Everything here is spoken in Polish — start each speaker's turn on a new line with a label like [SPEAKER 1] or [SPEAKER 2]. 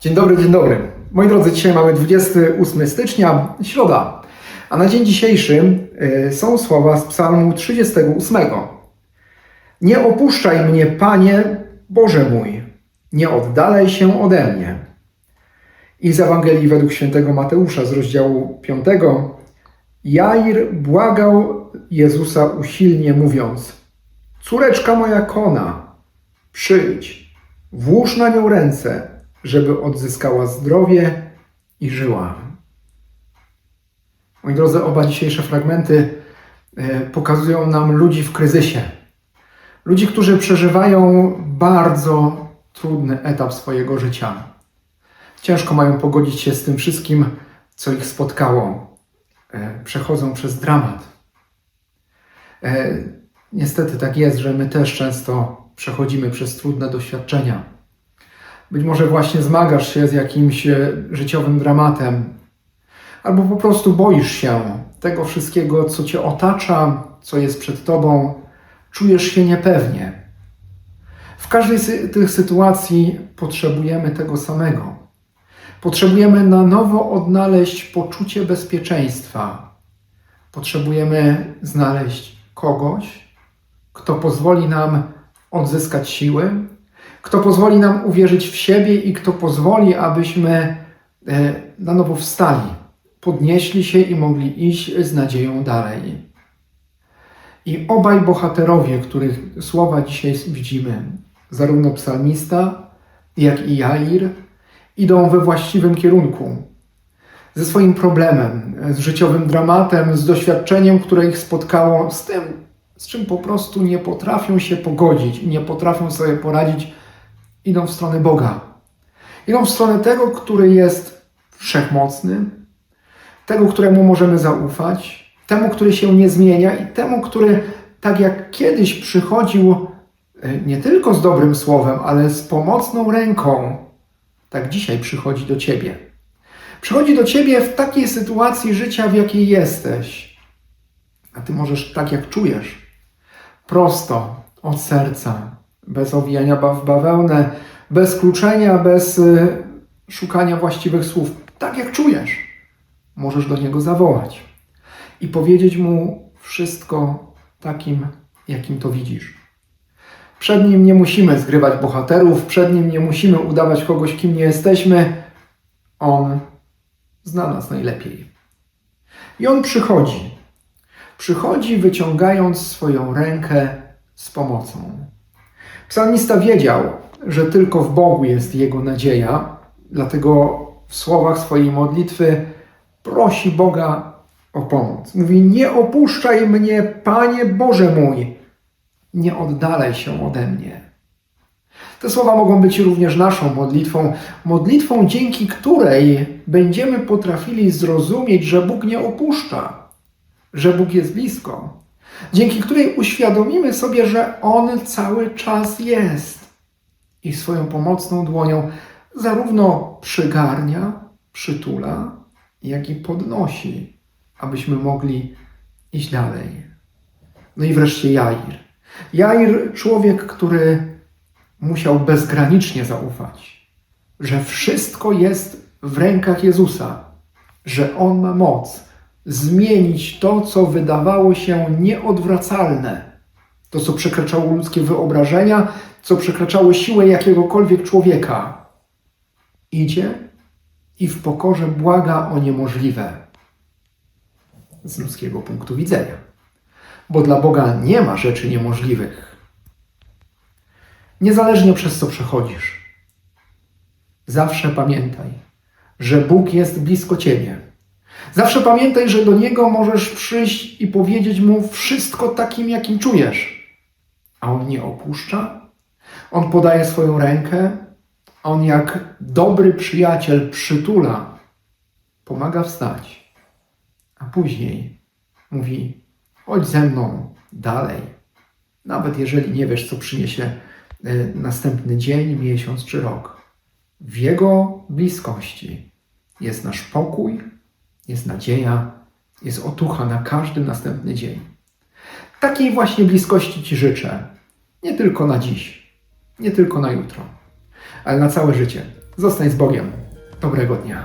[SPEAKER 1] Dzień dobry, dzień dobry. Moi drodzy, dzisiaj mamy 28 stycznia, środa. A na dzień dzisiejszy y, są słowa z Psalmu 38. Nie opuszczaj mnie, Panie, Boże mój, nie oddalaj się ode mnie. I z Ewangelii według świętego Mateusza z rozdziału 5. Jair błagał Jezusa usilnie, mówiąc: Córeczka moja kona, przyjdź, włóż na nią ręce, żeby odzyskała zdrowie i żyła. Moi drodzy, oba dzisiejsze fragmenty e, pokazują nam ludzi w kryzysie. Ludzi, którzy przeżywają bardzo trudny etap swojego życia. Ciężko mają pogodzić się z tym wszystkim, co ich spotkało. E, Przechodzą przez dramat. E, Niestety tak jest, że my też często przechodzimy przez trudne doświadczenia. Być może właśnie zmagasz się z jakimś e, życiowym dramatem, albo po prostu boisz się tego wszystkiego, co cię otacza, co jest przed tobą, czujesz się niepewnie. W każdej z tych sytuacji potrzebujemy tego samego. Potrzebujemy na nowo odnaleźć poczucie bezpieczeństwa. Potrzebujemy znaleźć kogoś, kto pozwoli nam odzyskać siły, kto pozwoli nam uwierzyć w siebie i kto pozwoli, abyśmy e, na nowo wstali, podnieśli się i mogli iść z nadzieją dalej. I obaj bohaterowie, których słowa dzisiaj widzimy, zarówno psalmista, jak i Jair, idą we właściwym kierunku. Ze swoim problemem, z życiowym dramatem, z doświadczeniem, które ich spotkało, z tym, z czym po prostu nie potrafią się pogodzić i nie potrafią sobie poradzić, idą w stronę Boga. Idą w stronę tego, który jest wszechmocny, tego, któremu możemy zaufać, temu, który się nie zmienia i temu, który tak jak kiedyś przychodził e, nie tylko z dobrym słowem, ale z pomocną ręką, tak dzisiaj przychodzi do ciebie. Przychodzi do ciebie w takiej sytuacji życia, w jakiej jesteś. A ty możesz tak, jak czujesz, prosto od serca, bez owijania w bawełnę, bez kluczenia, bez y, szukania właściwych słów, tak jak czujesz, możesz do niego zawołać i powiedzieć mu wszystko takim, jakim to widzisz. Przed nim nie musimy zgrywać bohaterów, przed nim nie musimy udawać kogoś, kim nie jesteśmy. On zna nas najlepiej. I on przychodzi. Przychodzi, wyciągając swoją rękę z pomocą. Psalmista wiedział, że tylko w Bogu jest jego nadzieja, dlatego w słowach swojej modlitwy prosi Boga o pomoc. Mówi: Nie opuszczaj mnie, Panie Boże mój, nie oddalaj się ode mnie. Te słowa mogą być również naszą modlitwą, modlitwą, dzięki której będziemy potrafili zrozumieć, że Bóg nie opuszcza, że Bóg jest blisko, dzięki której uświadomimy sobie, że On cały czas jest i swoją pomocną dłonią zarówno przygarnia, przytula, jak i podnosi, abyśmy mogli iść dalej. No i wreszcie Jair. Jair, człowiek, który musiał bezgranicznie zaufać, że wszystko jest w rękach Jezusa, że On ma moc zmienić to, co wydawało się nieodwracalne, to, co przekraczało ludzkie wyobrażenia, co przekraczało siłę jakiegokolwiek człowieka. Idzie i w pokorze błaga o niemożliwe z ludzkiego punktu widzenia. Bo dla Boga nie ma rzeczy niemożliwych. Niezależnie przez co przechodzisz, zawsze pamiętaj, że Bóg jest blisko ciebie. Zawsze pamiętaj, że do Niego możesz przyjść i powiedzieć Mu wszystko takim, jakim czujesz. A On nie opuszcza, On podaje swoją rękę, On jak dobry przyjaciel przytula, pomaga wstać, a później mówi: chodź ze mną dalej. Nawet jeżeli nie wiesz, co przyniesie y, następny dzień, miesiąc czy rok. W Jego bliskości jest nasz pokój, jest nadzieja, jest otucha na każdy następny dzień. Takiej właśnie bliskości Ci życzę. Nie tylko na dziś, nie tylko na jutro, ale na całe życie. Zostań z Bogiem. Dobrego dnia.